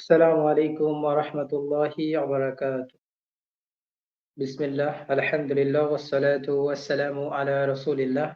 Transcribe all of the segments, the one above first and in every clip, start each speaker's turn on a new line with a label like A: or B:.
A: السلام عليكم ورحمة الله وبركاته. بسم الله الحمد لله والصلاة والسلام على رسول الله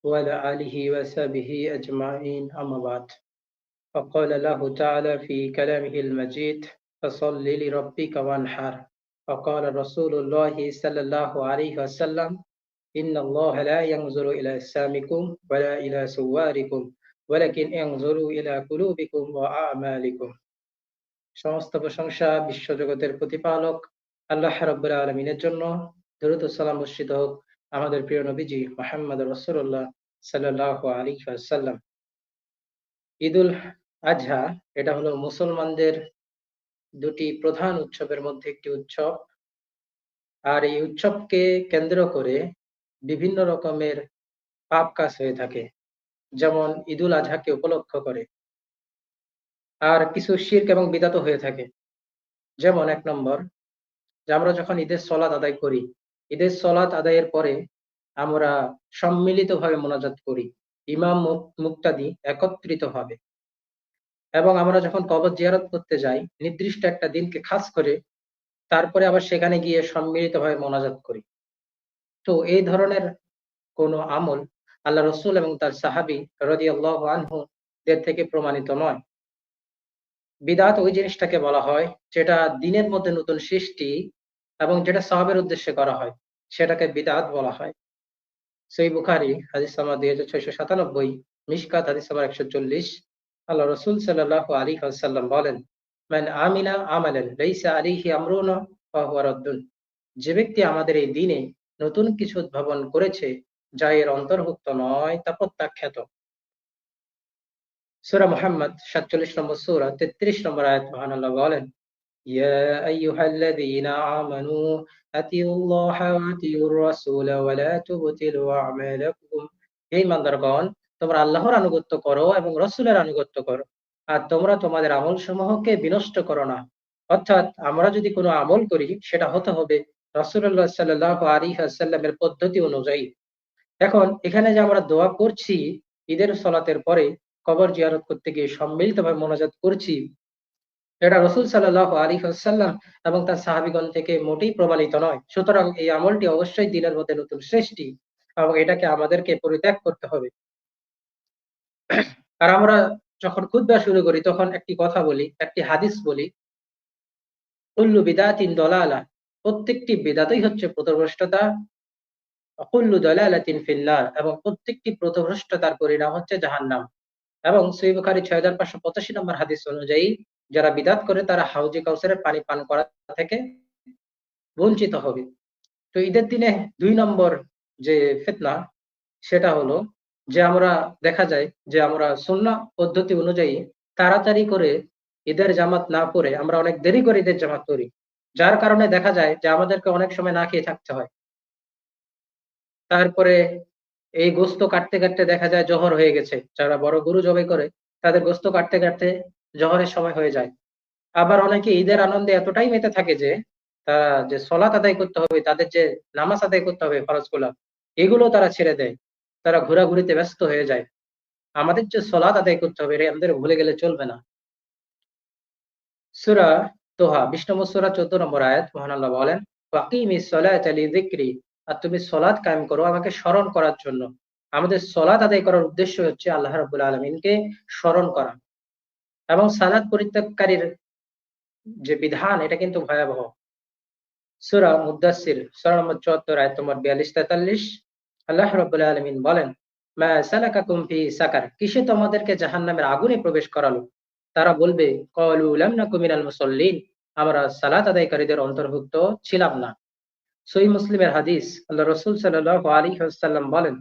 A: وعلى آله وصحبه أجمعين أما بعد. فقال الله تعالى في كلامه المجيد فصل لربك وانحر. وقال رسول الله صلى الله عليه وسلم إن الله لا ينظر إلى أجسامكم ولا إلى صوركم ولكن ينظر إلى قلوبكم وأعمالكم. সমস্ত প্রশংসা বিশ্বজগতের প্রতিপালক আল্লাহ রাব্বুল আলমিনের জন্য। দরুদ ও সালাম বর্ষিত হোক আমাদের প্রিয় নবীজি মোহাম্মদ রসুল্লাহ সাল্লাহ আলী সাল্লাম ঈদুল আজহা, এটা হলো মুসলমানদের দুটি প্রধান উৎসবের মধ্যে একটি উৎসব। আর এই উৎসবকে কেন্দ্র করে বিভিন্ন রকমের পাপ কাজ হয়ে থাকে। যেমন ঈদুল আজহাকে উপলক্ষ করে। আর কিছু শির্ক এবং বিদাত হয়ে থাকে। যেমন এক নম্বর, যে আমরা যখন ঈদের সলাদ আদায় করি, ঈদের সলাদ আদায়ের পরে আমরা সম্মিলিতভাবে মোনাজাত করি, ইমাম মুক্তাদি একত্রিত হবে এবং আমরা যখন কবর জিয়ারত করতে যাই, নির্দিষ্ট একটা দিনকে খাস করে, তারপরে আবার সেখানে গিয়ে সম্মিলিতভাবে মোনাজাত করি। তো এই ধরনের কোন আমল আল্লাহ রসুল এবং তার সাহাবি রদি আল্লাহ আনহু দের থেকে প্রমাণিত নয়। বিদাত ওই জিনিসটাকে বলা হয়, যেটা দিনের মধ্যে নতুন সৃষ্টি এবং যেটা সাহাবের উদ্দেশ্যে করা হয়, সেটাকে বিদাত বলা হয়। সেই বুখারি, হাদিস নাম্বার দুই হাজার ছয়শো সাতানব্বই মিসকাত হাদিস নাম্বার একশো চল্লিশ। আল্লাহ রসুল সাল্লাহ আলী আসাল্লাম বলেন, মান আমিনা আমালেন লাইসা আলিহি আমরুনা ফাহুয়ারদ্দুন যে ব্যক্তি আমাদের এই দিনে নতুন কিছু উদ্ভাবন করেছে, যা এর অন্তর্ভুক্ত নয়, তা প্রত্যাখ্যাত। সুরা মোহাম্মদ সাতচল্লিশ নম্বর সুরা তেত্রিশ নম্বর আয়াত মহান আল্লাহ বলেন يا أيها الذين آمنوا أطيعوا الله وأطيعوا الرسول ولا تبطلوا أعمالكم হে ইমানদারগণ তোমরা আল্লাহর আনুগত্য করো এবং রসুলের আনুগত্য করো আর তোমরা তোমাদের আমল সমূহকে বিনষ্ট করো না অর্থাৎ আমরা যদি কোনো আমল করি সেটা হতে হবে রসুল্লাহ সাল্লাহ আলী আসাল্লামের পদ্ধতি অনুযায়ী এখন এখানে যে আমরা দোয়া করছি ঈদের সলাতের পরে কবর জিয়ারত করতে গিয়ে সম্মিলিতভাবে মোনাজাত করছি। এটা রসুল সাল্লাহ আলী সাল্লাম এবং তার সাহাবিগণ থেকে মোটেই প্রমাণিত নয়। সুতরাং এই আমলটি অবশ্যই দিনের মধ্যে নতুন সৃষ্টি এবং এটাকে আমাদেরকে পরিত্যাগ করতে হবে। আর আমরা যখন খুদ্া শুরু করি, তখন একটি কথা বলি, একটি হাদিস বলি। উল্লু বিদাতিন দলালা, প্রত্যেকটি বিদাতই হচ্ছে প্রতভ্রষ্টতা অকুল্লু দলালাতিন ফিল্লার এবং প্রত্যেকটি প্রতভ্রষ্টতার পরিণাম হচ্ছে জাহান্নাম। এবং সই বুখারি ছয় হাজার পাঁচশো পঁচাশি নম্বর হাদিস অনুযায়ী, যারা বিদাত করে, তারা হাউজি কাউসারের পানি পান করা থেকে বঞ্চিত হবে। তো ঈদের দিনে দুই নম্বর যে ফেতনা, সেটা হলো যে আমরা দেখা যায় যে আমরা সুন্না পদ্ধতি অনুযায়ী তাড়াতাড়ি করে ঈদের জামাত না পড়ে আমরা অনেক দেরি করে ঈদের জামাত করি যার কারণে দেখা যায় যে আমাদেরকে অনেক সময় না খেয়ে থাকতে হয়। তারপরে এই গোস্ত কাটতে কাটতে দেখা যায় জহর হয়ে গেছে। যারা বড় গরু জবাই করে, তাদের গোস্ত কাটতে কাটতে জহরের সময় হয়ে যায়। আবার অনেকে ঈদের আনন্দে এতটাই মেতে থাকে যে, তারা যে সলাত আদায় করতে হবে, তাদের যে নামাজ আদায় করতে হবে ফরজগুলা এগুলো তারা ছেড়ে দেয়। তারা ঘোরাঘুরিতে ব্যস্ত হয়ে যায়। আমাদের যে সলাত আদায় করতে হবে, এটা আমাদের ভুলে গেলে চলবে না। সুরা তোহা নম্বর সুরা চোদ্দ নম্বর আয়াত, মহান আল্লাহ বলেন ওয়াকিমি সলাত আলী দিক্রি আর তুমি সলাদ কায়েম করো আমাকে স্মরণ করার জন্য। আমাদের সলাদ আদায় করার উদ্দেশ্য হচ্ছে আল্লাহ রাবুল আলমিনকে স্মরণ করা। এবং সালাদ পরিত্যাগকারীর যে বিধান, এটা কিন্তু ভয়াবহ। সুরা মুদাসির সুরা নম্বর চুয়াত্তর আয় তোমার বিয়াল্লিশ, তেতাল্লিশ, আল্লাহ রবুল্লা আলমিন বলেন সাকার কিসে তোমাদেরকে জাহান নামের আগুনে প্রবেশ করালো? তারা বলবে, কলু মুসল্লিন আমরা সালাত আদায়কারীদের অন্তর্ভুক্ত ছিলাম না। সই মুসলিমের হাদিস, আল্লাহ রসুল সাল্লাহ আলী সাল্লাম বলেন,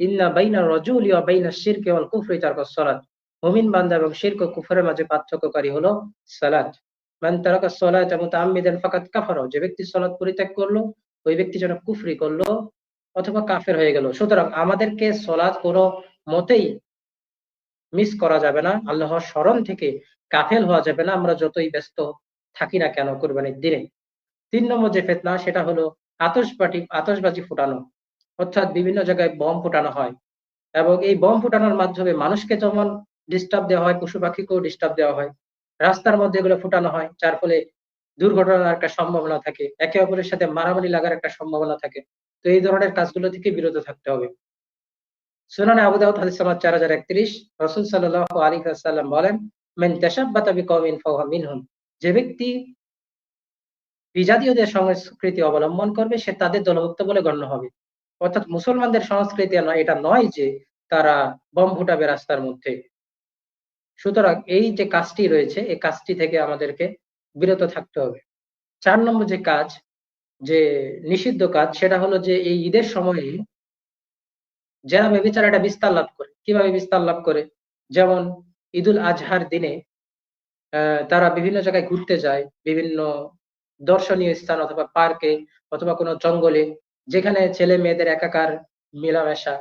A: ইন্না বাইনা রজুল ইয়া বাইনা শিরকে ওয়াল কুফরি তারকা সালাত। মুমিন বান্দা এবং শিরক কুফরের মাঝে পার্থক্যকারী হলো সালাত। মান তারাকা সালাত মুতাআম্মিদান ফাকাত কাফারা। যে ব্যক্তি সালাত পরিত্যাগ করল, ওই ব্যক্তি যেন কুফরি করল অথবা কাফের হয়ে গেল। সুতরাং আমাদেরকে সলাৎ কোনো মতেই মিস করা যাবে না, আল্লাহর স্মরণ থেকে কাফেল হওয়া যাবে না। আমরা যতই ব্যস্ত থাকি না কেন কোরবানির দিনে। তিন নম্বর যে ফেতনা, সেটা হলো আতসবাজি আতসবাজি ফুটানো। অর্থাৎ বিভিন্ন জায়গায় বম ফুটানো হয়। এবং এই বম ফুটানোর মাধ্যমে মানুষকে যেমন ডিস্টার্ব দেওয়া হয় পশু পাখিকেও ডিস্টার্ব দেওয়া হয়। রাস্তার মধ্যে এগুলো ফুটানো হয়, যার ফলে দুর্ঘটনার একটা সম্ভাবনা থাকে। একে অপরের সাথে মারামারি লাগার একটা সম্ভাবনা থাকে। তো এই ধরনের কাজগুলো থেকে বিরত থাকতে হবে। সুনানে আবু দাউদ হাদিস নাম্বার চার হাজার একত্রিশ, রসুল সাল্লাহ আলী সাল্লাম বলেন, মেন তেসাব্বাতা বিকমিন ফাওয়া মিনহুম। যে ব্যক্তি বিজাতীয়দের সংস্কৃতি অবলম্বন করবে, সে তাদের দলভুক্ত বলে গণ্য হবে। অর্থাৎ মুসলমানদের সংস্কৃতি এটা নয় যে তারা বম ফুটাবে রাস্তার মধ্যে। সুতরাং এই যে কাজটি রয়েছে, এই কাজটি থেকে আমাদেরকে বিরত থাকতে হবে। চার নম্বর যে কাজ, যে নিষিদ্ধ কাজ, সেটা হলো যে এই ঈদের সময়ে যারা বেবিচার এটা বিস্তার লাভ করে, কীভাবে বিস্তার লাভ করে? যেমন ঈদুল আজহার দিনে তারা বিভিন্ন জায়গায় ঘুরতে যায়, বিভিন্ন দর্শনীয় স্থান অথবা পার্কে অথবা কোনো জঙ্গলে যেখানে ছেলে মেয়েদের একাকার মেলামেশা,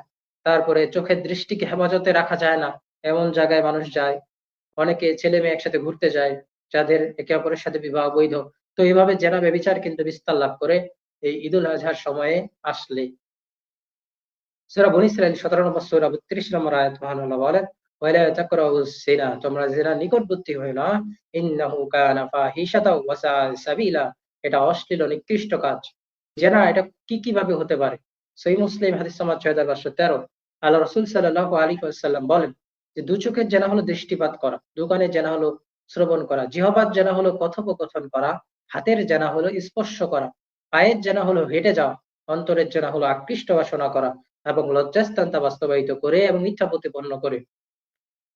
A: তারপরে চোখের দৃষ্টিকে হেফাজতে রাখা যায় না, এমন জায়গায় মানুষ যায়। অনেকে ছেলে মেয়ে একসাথে ঘুরতে যায়, যাদের একে অপরের সাথে বিবাহ বৈধ। তো এইভাবে জেনা বেবিচার কিন্তু বিস্তার লাভ করে এই ঈদুল আজহার সময়ে আসলে। সুরা বনি ইসরাইল সতেরো নম্বর সুরা, বত্রিশ নম্বর আয়াত, মহান বলেন তোমরা জিনা নিকটবর্তী না। ইন্নাহু কানা ফাহিশাতা ওয়া সাবিলা। এটা অশ্লীল নিকৃষ্ট কাজ। জেনা এটা কি কীভাবে হতে পারে? মুসলিম হাদিস নাম্বার ছয় হাজার পাঁচশো তেরো। আল্লাহ রসুল সাল্লাল্লাহু আলাইহি ওয়াসাল্লাম বলেন যে, দু চোখের জেনা হলো দৃষ্টিপাত করা, দোকানে জেনা হলো শ্রবণ করা, জিহবাত জেনা হলো কথোপকথন করা, হাতের জেনা হলো স্পর্শ করা, পায়ের জেনা হলো হেঁটে যাওয়া, অন্তরের জেনা হলো আকৃষ্ট বাসনা করা এবং লজ্জাস্থান তা বাস্তবায়িত করে এবং মিথ্যা প্রতিপন্ন করে।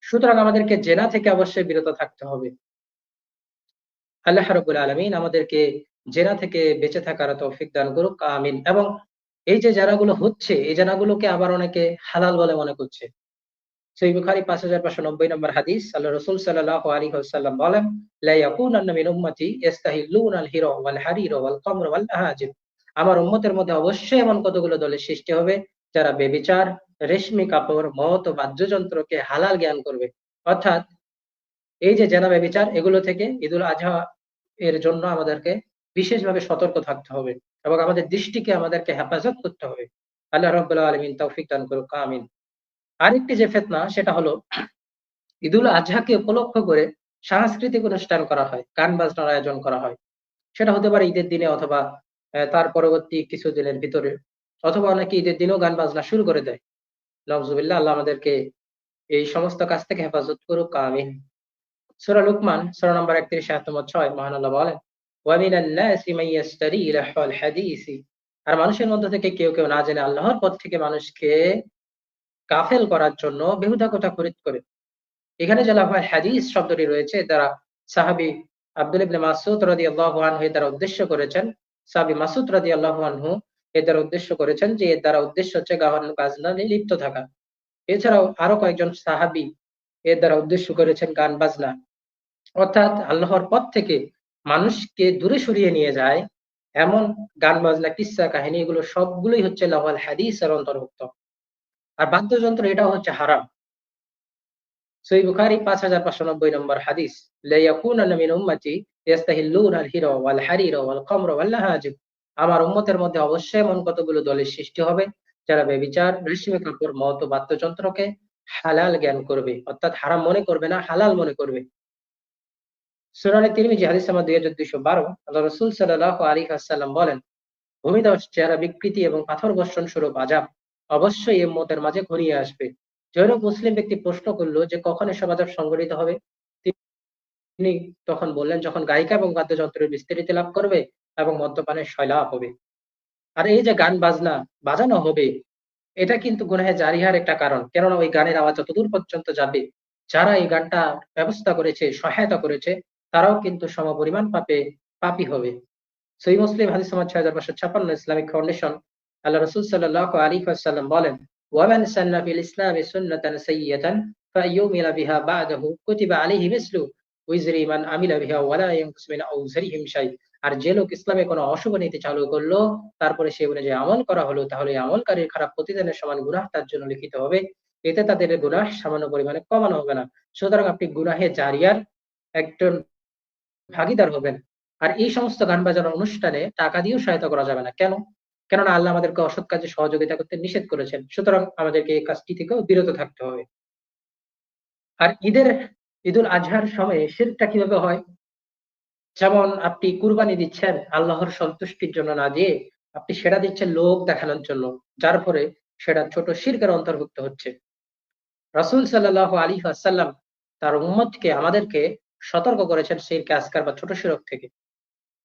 A: সুতরাং আমাদেরকে জেনা থেকে অবশ্যই বিরত থাকতে হবে। আল্লাহ রবুল আলমিন আমাদেরকে জেনা থেকে বেঁচে থাকার তৌফিক দান করুক, আমিন। এবং এই যে জানাগুলো হচ্ছে, এই জানাগুলোকে আবার অনেকে হালাল বলে মনে করছে। সেই বুখারি পাঁচ হাজার পাঁচশো নব্বই নম্বর হাদিস, আল্লাহ রসুল সাল্লাহ আলী সাল্লাম বলেন লাইয়াকুনান্না মিন উম্মতি ইস্তাহিল্লুন আল হিরো ওয়াল হারির ওয়াল কমর ওয়াল আহাজিব আমার উম্মতের মধ্যে অবশ্যই এমন কতগুলো দলের সৃষ্টি হবে যারা বেবিচার, রেশমি কাপড় মত বাদ্যযন্ত্রকে হালাল জ্ঞান করবে। অর্থাৎ এই যে জেনা বেবিচার, এগুলো থেকে ঈদুল আজহা এর জন্য আমাদেরকে বিশেষভাবে সতর্ক থাকতে হবে এবং আমাদের দৃষ্টিকে আমাদেরকে হেফাজত করতে হবে। আল্লাহ রব্বুল্লাহ আলমিন তৌফিক দান করুক, আমিন। আরেকটি যে ফেতনা, সেটা হলো ঈদুল আজহাকে উপলক্ষ করে সাংস্কৃতিক অনুষ্ঠান করা হয়, গান বাজনার আয়োজন করা হয়। সেটা হতে পারে ঈদের দিনে অথবা তার পরবর্তী কিছু দিনের ভিতরে। অথবা অনেকে ঈদের দিনেও গান বাজনা শুরু করে দেয়। নজুবিল্লাহ আল্লাহ আমাদেরকে এই সমস্ত কাজ থেকে হেফাজত করুক, আমিন। সুরা লুকমান, সুরা নম্বর একত্রিশ নম্বর ছয় মহান আল্লাহ বলেন আর মানুষের মধ্যে থেকে কেউ কেউ না জেনে আল্লাহর পথ থেকে মানুষকে কাফেল করার জন্য বেহুদা কথা খরিদ করে। এখানে যে লাফা হাদিস শব্দটি রয়েছে, তারা সাহাবি আব্দুল ইবনে মাসুদ রাদিয়াল্লাহু আনহু এর দ্বারা উদ্দেশ্য করেছেন। সাহাবি মাসুদ রাদিয়াল্লাহু আনহু এর দ্বারা উদ্দেশ্য করেছেন যে এর দ্বারা উদ্দেশ্য হচ্ছে বাজনা লিপ্ত থাকা। এছাড়াও আরও কয়েকজন সাহাবি এর দ্বারা উদ্দেশ্য করেছেন গান বাজনা। অর্থাৎ আল্লাহর পথ থেকে মানুষকে দূরে সরিয়ে নিয়ে যায় এমন গান বাজনা, কিসা, কাহিনী, এগুলো সবগুলোই হচ্ছে লাহাল হাদিস এর অন্তর্ভুক্ত। আর বাদ্যযন্ত্র এটাও হচ্ছে হারাম। সই বুখারি পাঁচ হাজার পাঁচশো নব্বই নম্বর হাদিস লাইয়াকুনান্না মিন উম্মতি ইয়াস্তাহিল্লুনা আল হিরা ওয়াল হারিরা ওয়াল খামরা ওয়াল আমার উম্মতের মধ্যে অবশ্যই এমন কতগুলো দলের সৃষ্টি হবে? যারা বেবিচার রেশমি কাপড় মত বাদ্যযন্ত্রকে হালাল জ্ঞান করবে, অর্থাৎ হারাম মনে করবে না, হালাল মনে করবে। সুরানি তিরমিজি হাদিস নাম্বার দুই হাজার দুইশো বারো আল্লাহ রসুল সাল্লাহ আলী আসাল্লাম বলেন, ভূমিধস, চেহারা, বিকৃতি এবং পাথর বর্ষণ স্বরূপ আজাব অবশ্যই এ মতের মাঝে ঘনিয়ে আসবে। জৈনক মুসলিম ব্যক্তি প্রশ্ন করল যে কখন এসব আজাব সংগঠিত হবে? তিনি তখন বললেন, যখন গায়িকা এবং বাদ্যযন্ত্রের বিস্তারিত লাভ করবে এবং মদ্যপানের শৈলাভ হবে। আর এই যে গান বাজনা বাজানো হবে, এটা কিন্তু গুনাহে জারিহার একটা কারণ। কেননা ওই গানের আওয়াজ যতদূর পর্যন্ত যাবে, যারা এই গানটা ব্যবস্থা করেছে, সহায়তা করেছে, তারাও কিন্তু সমপরিমাণ পাপে পাপি হবে। সই মুসলিম হাদিস সমাজ ছয় হাজার পাঁচশো ছাপান্ন ইসলামিক ফাউন্ডেশন, আল্লাহ রসুল সাল্লাহ আলী সাল্লাম বলেন, ওয়ামান ফিল ইসলামি সুন্নাতান সাইয়্যাতান ফায়ুমিলা বিহা বাদাহু কুতিবা আলাইহি মিসলু উইজরি মান আমিলা বিহা ওয়ালা ইয়ানকুস মিন আউজারিহিম আর যে লোক ইসলামে কোনো অশুভ নীতি চালু করল, তারপরে সে অনুযায়ী আমল করা হলো, তাহলে আমলকারীর খারাপ প্রতিদিনের সমান গুনাহ তার জন্য লিখিত হবে। এতে তাদের গুনাহ সামান্য পরিমাণে কমানো হবে না। সুতরাং আপনি গুনাহে জারিয়ার একজন ভাগিদার হবেন। আর এই সমস্ত গান বাজানোর অনুষ্ঠানে টাকা দিয়েও সহায়তা করা যাবে না। কেন? কেননা আল্লাহ আমাদেরকে অসৎ কাজে সহযোগিতা করতে নিষেধ করেছেন। সুতরাং আমাদেরকে এই কাজটি থেকেও বিরত থাকতে হবে। আর ঈদের ঈদুল আজহার সময়ে শিরকটা কীভাবে হয়? যেমন আপনি কুরবানি দিচ্ছেন আল্লাহর সন্তুষ্টির জন্য না দিয়ে আপনি সেটা দিচ্ছেন লোক দেখানোর জন্য, যার ফলে সেটা ছোট শিরকের অন্তর্ভুক্ত হচ্ছে। রাসুল সাল্লাহ আলী আসাল্লাম তার উম্মতকে, আমাদেরকে সতর্ক করেছেন সেই কাজকার বা ছোট শিরক থেকে।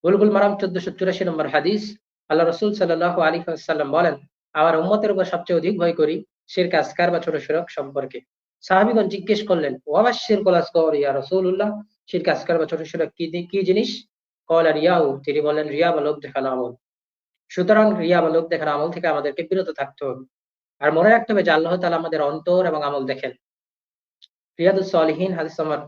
A: বুলগুল মারাম চোদ্দশো চুরাশি নম্বর হাদিস, আল্লাহ রসুল সাল্লাহ আলী আসাল্লাম বলেন, আমার উম্মতের উপর সবচেয়ে অধিক ভয় করি শির কাজকার বা ছোট শিরক সম্পর্কে। সাহাবিগণ জিজ্ঞেস করলেন ওয়াবাস শির কলাসকর ইয়া রসুল্লাহ শির কাজকার বা ছোট শিরক কি কি জিনিস কল আর রিয়াউ তিনি বলেন রিয়া বা লোক দেখানো আমল সুতরাং রিয়া বা লোক দেখানো আমল থেকে আমাদেরকে বিরত থাকতে হবে আর মনে রাখতে হবে যে আল্লাহ তালা আমাদের অন্তর এবং আমল দেখেন রিয়াদুস সালিহীন হাদিস নম্বর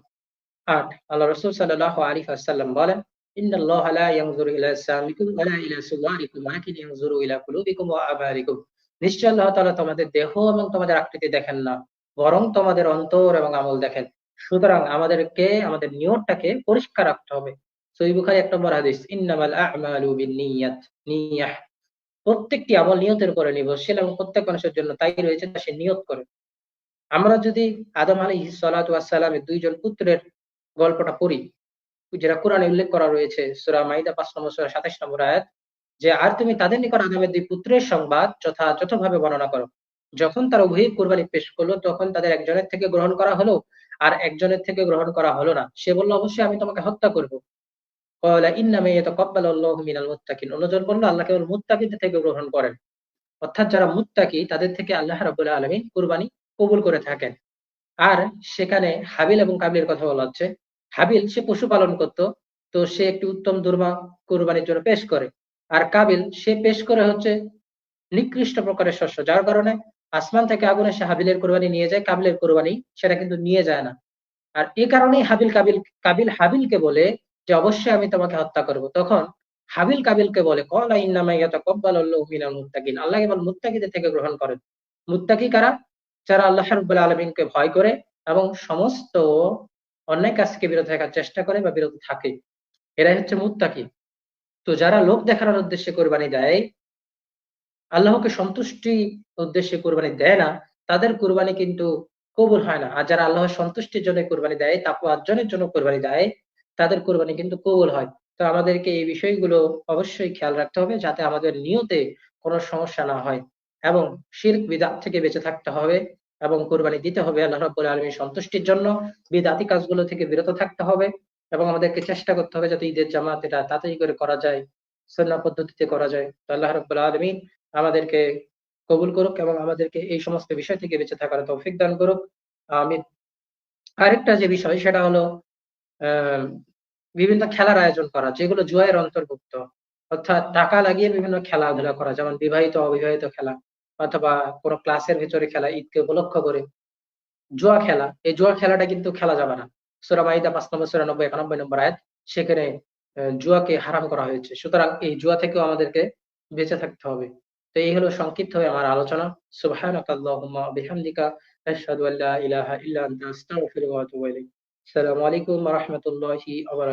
A: আট আল্লাহ রসুল সাল্লাহ আলী আসাল্লাম বলেন إن الله لا ينظر إلى أجسامكم ولا إلى صوركم ولكن ينظر إلى قلوبكم وأعمالكم নিশ্চয় আল্লাহ তাআলা তোমাদের দেহ এবং তোমাদের আকৃতি দেখেন না বরং তোমাদের অন্তর এবং আমল দেখেন সুতরাং আমাদেরকে, আমাদের নিয়তটাকে পরিষ্কার রাখতে হবে। সহিহ বুখারী এক নম্বর হাদিস, ইন্নামাল আ'মালু বিন্নিয়াত নিয়াহ। প্রত্যেকটি আমল নিয়তের উপরে নির্ভরশীল এবং প্রত্যেক মানুষের জন্য তাই রয়েছে তা সে নিয়ত করে। আমরা যদি আদম আলী সালামের দুইজন পুত্রের গল্পটা পড়ি, যেটা কোরআনে উল্লেখ করা রয়েছে, সুরা মাইদা পাঁচ নম্বর, সুরা সাতাশ নম্বর আয়াত, যে, আর তুমি তাদের নিকট আদমের দুই পুত্রের সংবাদ যথাযথভাবে বর্ণনা করো। যখন তারা উভয়ই কোরবানি পেশ করল, তখন তাদের একজনের থেকে গ্রহণ করা হলো আর একজনের থেকে গ্রহণ করা হলো না। সে বলল, অবশ্যই আমি তোমাকে হত্যা করব। অন্যজন বলল, আল্লাহ কেবল মুত্তাকিদের থেকে গ্রহণ করেন। অর্থাৎ যারা মুত্তাকি, তাদের থেকে আল্লাহ রাবুল্লাহ আলমী কুরবানি কবুল করে থাকেন। আর সেখানে হাবিল এবং কাবিলের কথা বলা হচ্ছে। হাবিল, সে পশুপালন করত, তো সে একটি উত্তম দুর্মা কুরবানির জন্য পেশ করে। আর কাবিল, সে পেশ করে হচ্ছে নিকৃষ্ট প্রকারের শস্য, যার কারণে আসমান থেকে আগুনে সে হাবিলের কোরবানি নিয়ে যায়, কাবিলের কোরবানি সেটা কিন্তু নিয়ে যায় না। আর এই কারণেই হাবিল কাবিল কাবিল হাবিলকে বলে যে, অবশ্যই আমি তোমাকে হত্যা করব। তখন হাবিল কাবিলকে বলে, কলা আল্লাহ কেবল মুত্তাকিদের থেকে গ্রহণ করেন। মুত্তাকি কারা? যারা আল্লাহ রাব্বুল আলামিনকে ভয় করে এবং সমস্ত অন্যায় কাজ থেকে বিরত থাকার চেষ্টা করে বা বিরত থাকে। এরাই হচ্ছে মুত্তাকি। তো যারা লোক দেখানোর উদ্দেশ্যে কোরবানি দেয় আল্লাহকে সন্তুষ্টি উদ্দেশ্যে কোরবানি দেয় না, তাদের কোরবানি কিন্তু কবুল হয় না। আর যারা আল্লাহর সন্তুষ্টির জন্য কোরবানি দেয় তারপর অর্জনের জন্য কোরবানি দেয়, তাদের কোরবানি কিন্তু কবুল হয়। তো আমাদেরকে এই বিষয়গুলো অবশ্যই খেয়াল রাখতে হবে যাতে আমাদের নিয়তে কোনো সমস্যা না হয় এবং শির্ক বিদাত থেকে বেঁচে থাকতে হবে এবং কোরবানি দিতে হবে আল্লাহ রাব্বুল আলামিনের সন্তুষ্টির জন্য। বিদাতি কাজগুলো থেকে বিরত থাকতে হবে এবং আমাদেরকে চেষ্টা করতে হবে যাতে ঈদের জামাত এটা তাড়াতাড়ি করে করা যায় সন্না পদ্ধতিতে করা যায়। তো আল্লাহ রাব্বুল আলামিন আমাদেরকে কবুল করুক এবং আমাদেরকে এই সমস্ত বিষয় থেকে বেঁচে থাকার তৌফিক দান করুক। আমি আরেকটা যে বিষয়, সেটা হলো বিভিন্ন খেলার আয়োজন করা, যেগুলো জুয়ায়ের অন্তর্ভুক্ত। অর্থাৎ টাকা লাগিয়ে বিভিন্ন খেলাধুলা করা, যেমন বিবাহিত, অবিবাহিত খেলা, অথবা কোনো ক্লাসের ভিতরে খেলা, ঈদকে উপলক্ষ করে জুয়া খেলা। এই জুয়া খেলাটা কিন্তু খেলা যাবে না। সুরা মাইদা পাঁচ নম্বর, সুরা নব্বই, একানব্বই নম্বর আয়াত, সেখানে জুয়াকে হারাম করা হয়েছে। সুতরাং এই জুয়া থেকেও আমাদেরকে বেঁচে থাকতে হবে। তো এই হলো সংক্ষিপ্ত হয়ে আমার আলোচনা। সুবহানাকাল্লাহুম্মা বিহামদিকা আশহাদু আল্লা ইলাহা ইল্লা আসসালামু আলাইকুম ওয়া